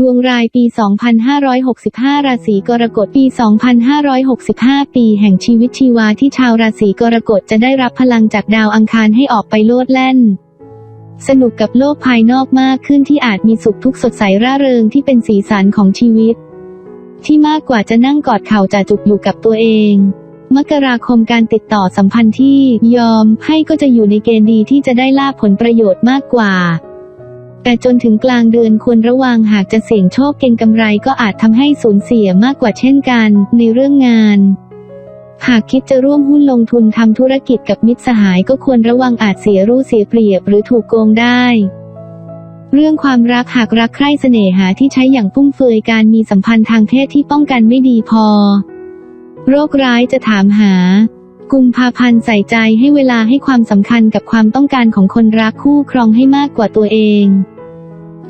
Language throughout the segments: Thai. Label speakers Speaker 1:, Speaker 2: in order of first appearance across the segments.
Speaker 1: ดวงรายปี 2565 ราศีกรกฎ ปี 2565 ปีแห่งชีวิตชีวาที่ชาวราศีกรกฎจะได้รับพลังจากดาวอังคารให้ออกไปโลดแล่น สนุกกับโลกภายนอกมากขึ้นที่อาจมีสุขทุกข์สดใสร่าเริงที่เป็นสีสันของชีวิต ที่มากกว่าจะนั่งกอดเข่าจ่าจุกอยู่กับตัวเอง มกราคมการติดต่อสัมพันธ์ที่ยอมให้ก็จะอยู่ในเกณฑ์ดีที่จะได้ลาบผลประโยชน์มากกว่า แต่จนถึงกลางเดือนควรระวังหากจะเสี่ยงโชคเก็งกำไรก็อาจทำให้สูญเสียมากกว่าเช่นกันในเรื่องงานหากคิดจะร่วมหุ้นลงทุนทำธุรกิจกับมิตรสหายก็ควรระวังอาจเสียรู้เสียเปรียบหรือถูกโกงได้ เรื่องความรักหากรักใคร่เสน่หาที่ใช้อย่างฟุ่มเฟือยการมีสัมพันธ์ทางเพศที่ป้องกันไม่ดีพอ โรคร้ายจะถามหา กุมภาพันธ์ใส่ใจให้เวลาให้ความสำคัญกับความต้องการของคนรักคู่ครองให้มากกว่าตัวเอง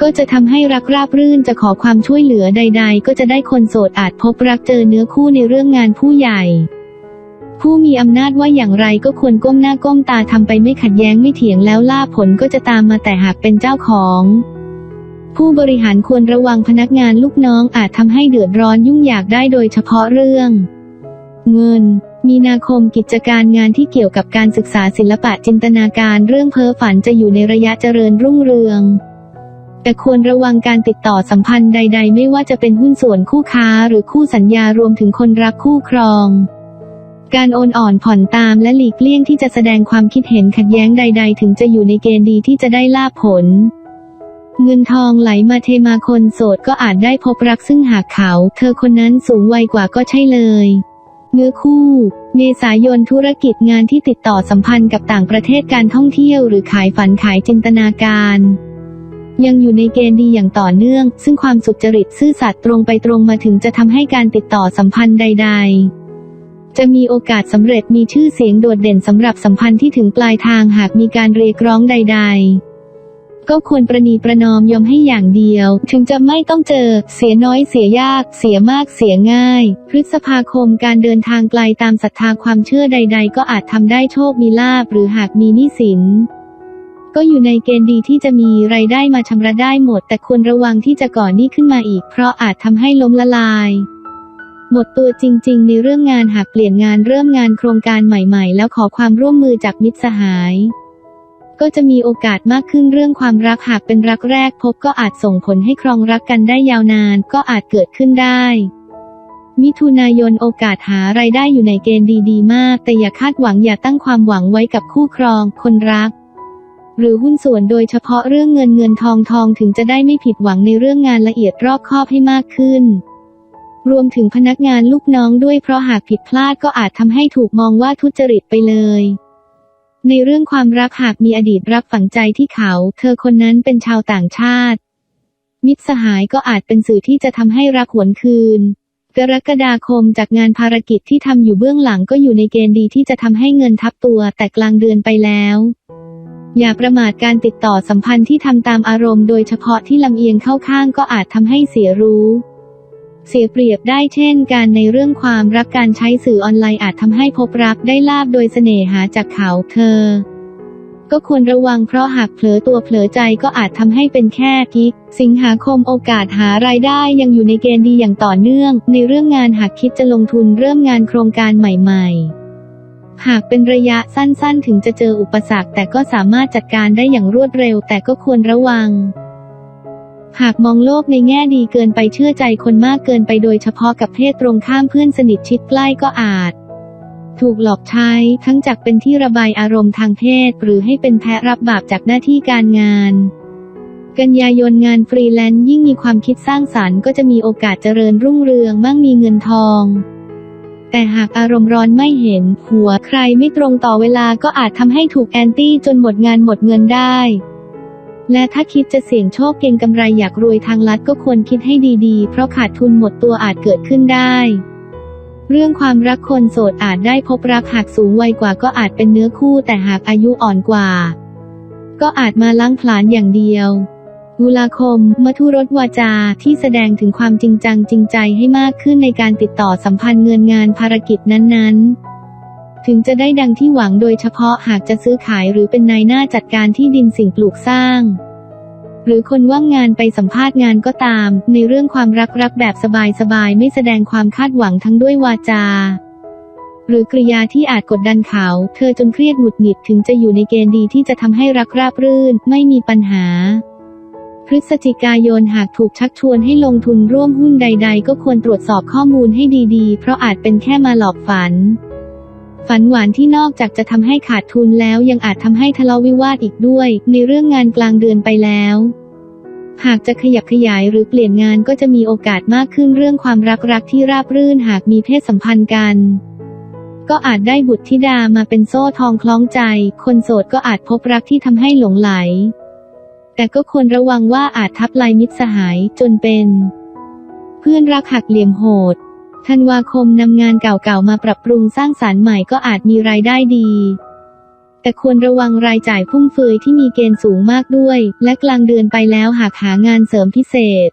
Speaker 1: ก็จะทำให้รักราบรื่นจะขอความช่วยเหลือใด ๆ ก็จะได้คนโสดอาจพบรักเจอเนื้อคู่ในเรื่องงานผู้ใหญ่ ผู้มีอำนาจว่าอย่างไรก็ควรก้มหน้าก้มตาทำไปไม่ขัดแย้งไม่เถียงแล้วล่าผลก็จะตามมาแต่หากเป็นเจ้าของผู้บริหารควรระวังพนักงานลูกน้องอาจทำให้เดือดร้อนยุ่งยากได้โดยเฉพาะเรื่อง เงิน มีนาคมกิจการงานที่เกี่ยวกับการศึกษาศิลปะจินตนาการเรื่องเพ้อฝันจะอยู่ในระยะเจริญรุ่งเรือง แต่ควรระวังการติดต่อสัมพันธ์ใด ๆ ไม่ว่าจะเป็นหุ้นส่วนคู่ค้าหรือคู่สัญญารวมถึงคนรักคู่ครอง การโอนอ่อนผ่อนตามและหลีกเลี่ยงที่จะแสดงความคิดเห็นขัดแย้งใด ๆ ถึงจะอยู่ในเกณฑ์ดีที่จะได้ลาภผลเงินทองไหลมาเทมาคนโสดก็อาจได้พบรักซึ่งหากเขา เธอคนนั้นสูงวัยกว่าก็ใช่เลย เนื้อคู่ เมษายนธุรกิจงานที่ติดต่อสัมพันธ์กับต่างประเทศการท่องเที่ยวหรือขายฝันขายจินตนาการ ยังอยู่ในเกณฑ์ดีอย่างต่อเนื่อง ซึ่งความสุจริตซื่อสัตย์ตรงไปตรงมาถึงจะทำให้การติดต่อสัมพันธ์ใด ๆจะมีโอกาสสำเร็จมีชื่อเสียงโดดเด่นสำหรับสัมพันธ์ที่ถึงปลายทางหากมีการเรียกร้องใด ๆ ก็ควรประนีประนอมยอมให้อย่างเดียว ถึงจะไม่ต้องเจอ เสียน้อยเสียยาก เสียมากเสียง่าย พฤษภาคมการเดินทางไกลตามศรัทธาความเชื่อใด ๆ ก็อาจทำได้โชคมีลาบหรือหากมีหนี้สินก็อยู่ในเกณฑ์ดีที่จะมีไรายได้มาชำระได้หมด แต่ควรระวังที่จะก่อหนี้ขึ้นมาอีก เพราะอาจทำให้ล้มละลาย หมดตัวจริง ๆ ในเรื่องงานหากเปลี่ยนงานเริ่มงานโครงการใหม่ ๆ แล้วขอความร่วมมือจากมิตรสหาย ก็จะมีโอกาสมากขึ้นเรื่องความรักหากเป็นรักแรกพบก็อาจส่งผลให้ครองรักกันได้ยาวนานก็อาจเกิดขึ้นได้ มิถุนายนโอกาสหาไรายได้อยู่ในเกณฑ์ดีๆ มาก แต่อย่าคาดหวังอย่าตั้งความหวังไว้กับคู่ครอง คนรัก หรือหุ้นส่วนโดยเฉพาะเรื่องเงินเงินทองทองถึงจะได้ไม่ผิดหวังในเรื่องงานละเอียดรอบคอบให้มากขึ้นรวมถึงพนักงานลูกน้องด้วยเพราะหากผิดพลาดก็อาจทำให้ถูกมองว่าทุจริตไปเลย ในเรื่องความรักหากมีอดีตรักฝังใจที่เขา เธอคนนั้นเป็นชาวต่างชาติ มิตรสหายก็อาจเป็นสื่อที่จะทำให้รักหวนคืน กรกฎาคมจากงานภารกิจที่ทำอยู่เบื้องหลังก็อยู่ในเกณฑ์ดีที่จะทำให้เงินทับตัวแต่กลางเดือนไปแล้ว อย่าประมาทการติดต่อสัมพันธ์ที่ทำตามอารมณ์โดยเฉพาะที่ลำเอียงเข้าข้างก็อาจทำให้เสียรู้ เสียเปรียบได้เช่นการในเรื่องความรักการใช้สื่อออนไลน์อาจทำให้พบรักได้ลาบโดยเสน่หาจากเขาเธอ ก็ควรระวังเพราะหากเผลอตัวเผลอใจก็อาจทำให้เป็นแค่กิ๊กสิงหาคมโอกาสหารายได้ยังอยู่ในเกณฑ์ดีอย่างต่อเนื่อง ในเรื่องงานหากคิดจะลงทุนเริ่มงานโครงการใหม่ ๆหากเป็นระยะสั้นๆ ถึงจะเจออุปสรรค แต่ก็สามารถจัดการได้อย่างรวดเร็ว แต่ก็ควรระวัง หากมองโลกในแง่ดีเกินไปเชื่อใจคนมากเกินไปโดยเฉพาะกับเพศตรงข้ามเพื่อนสนิทชิดใกล้ก็อาจ ถูกหลอกใช้ทั้งจากเป็นที่ระบายอารมณ์ทางเพศ หรือให้เป็นแพะรับบาปจากหน้าที่การงาน กันยายนงานฟรีแลนซ์ยิ่งมีความคิดสร้างสรรค์ก็จะมีโอกาสเจริญรุ่งเรืองมั่งมีเงินทอง แต่หากอารมณ์ร้อนไม่เห็น หัวใครไม่ตรงต่อเวลาก็อาจทำให้ถูกแอนตี้จนหมดงานหมดเงินได้ และถ้าคิดจะเสี่ยงโชคเก็งกำไรอยากรวยทางลัดก็ควรคิดให้ดีๆ เพราะขาดทุนหมดตัวอาจเกิดขึ้นได้ เรื่องความรักคนโสดอาจได้พบรักหากสูงวัยกว่าก็อาจเป็นเนื้อคู่แต่หากอายุอ่อนกว่า ก็อาจมาล้างผลาญอย่างเดียวตุลาคมมัทุรสวาจาที่แสดงถึงความจริงจังจริงใจให้มากขึ้นในการติดต่อสัมพันธ์เงินงานภารกิจนั้นๆ ถึงจะได้ดังที่หวังโดยเฉพาะหากจะซื้อขายหรือเป็นนายหน้าจัดการที่ดินสิ่งปลูกสร้าง หรือคนว่างงานไปสัมภาษณ์งานก็ตาม ในเรื่องความรักรักแบบสบายๆไม่แสดงความคาดหวังทั้งด้วยวาจา หรือกริยาที่อาจกดดันเขา เธอจนเครียดหงุดหงิดถึงจะอยู่ในเกณฑ์ดีที่จะทำให้รักราบรื่น ไม่มีปัญหาพฤศจิกายนหากถูกชักชวนให้ลงทุนร่วมหุ้นใด ๆ ก็ควรตรวจสอบข้อมูลให้ดีๆ เพราะอาจเป็นแค่มาหลอกฝัน ฝันหวานที่นอกจากจะทำให้ขาดทุนแล้วยังอาจทำให้ทะเลาะวิวาทอีกด้วย ในเรื่องงานกลางเดือนไปแล้วหากจะขยับขยายหรือเปลี่ยนงานก็จะมีโอกาสมากขึ้นเรื่องความรักรักที่ราบรื่นหากมีเพศสัมพันธ์กัน ก็อาจได้บุตรธิดามาเป็นโซ่ทองคล้องใจ คนโสดก็อาจพบรักที่ทำให้หลงไหล แต่ก็ควรระวังว่าอาจทับลายมิตรสหายจนเป็น เพื่อนรักหักเหลี่ยมโหด ธันวาคมนำงานเก่าๆมาปรับปรุงสร้างสารรค์ใหม่ก็อาจมีรายได้ดี แต่ควรระวังรายจ่ายฟุ่มเฟือยที่มีเกณฑ์สูงมากด้วย และกลางเดือนไปแล้วหากหางานเสริมพิเศษ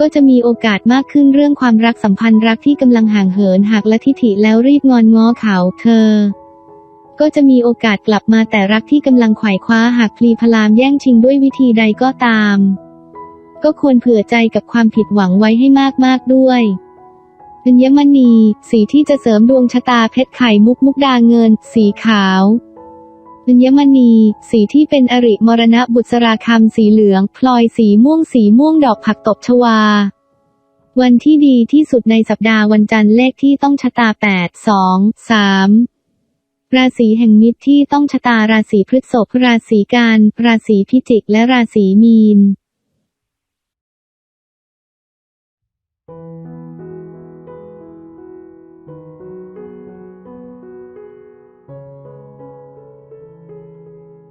Speaker 1: ก็จะมีโอกาสมากขึ้นเรื่องความรักสัมพันธ์รักที่กำลังห่างเหินหากละทิฐิแล้วรีบงอนง้อเขาเธอ ก็จะมีโอกาสกลับมาแต่รักที่กำลังไขว่คว้าหากพลีพลามแย่งชิงด้วยวิธีใดก็ตาม ก็ควรเผื่อใจกับความผิดหวังไว้ให้มากๆด้วย อัญมณี สีที่จะเสริมดวงชะตาเพชรไข่มุกมุกดาเงิน สีขาวอัญมณี สีที่เป็นอริมรณะบุษราคำสีเหลือง พลอยสีม่วงสีม่วงดอกผักตบชวา วันที่ดีที่สุดในสัปดาห์วันจันทร์เลขที่ต้องชะตา 8 2 3ราศีแห่งมิตรที่ต้องชะตาราศีพฤษภราศีกัน ราศีพิจิก และราศีมีน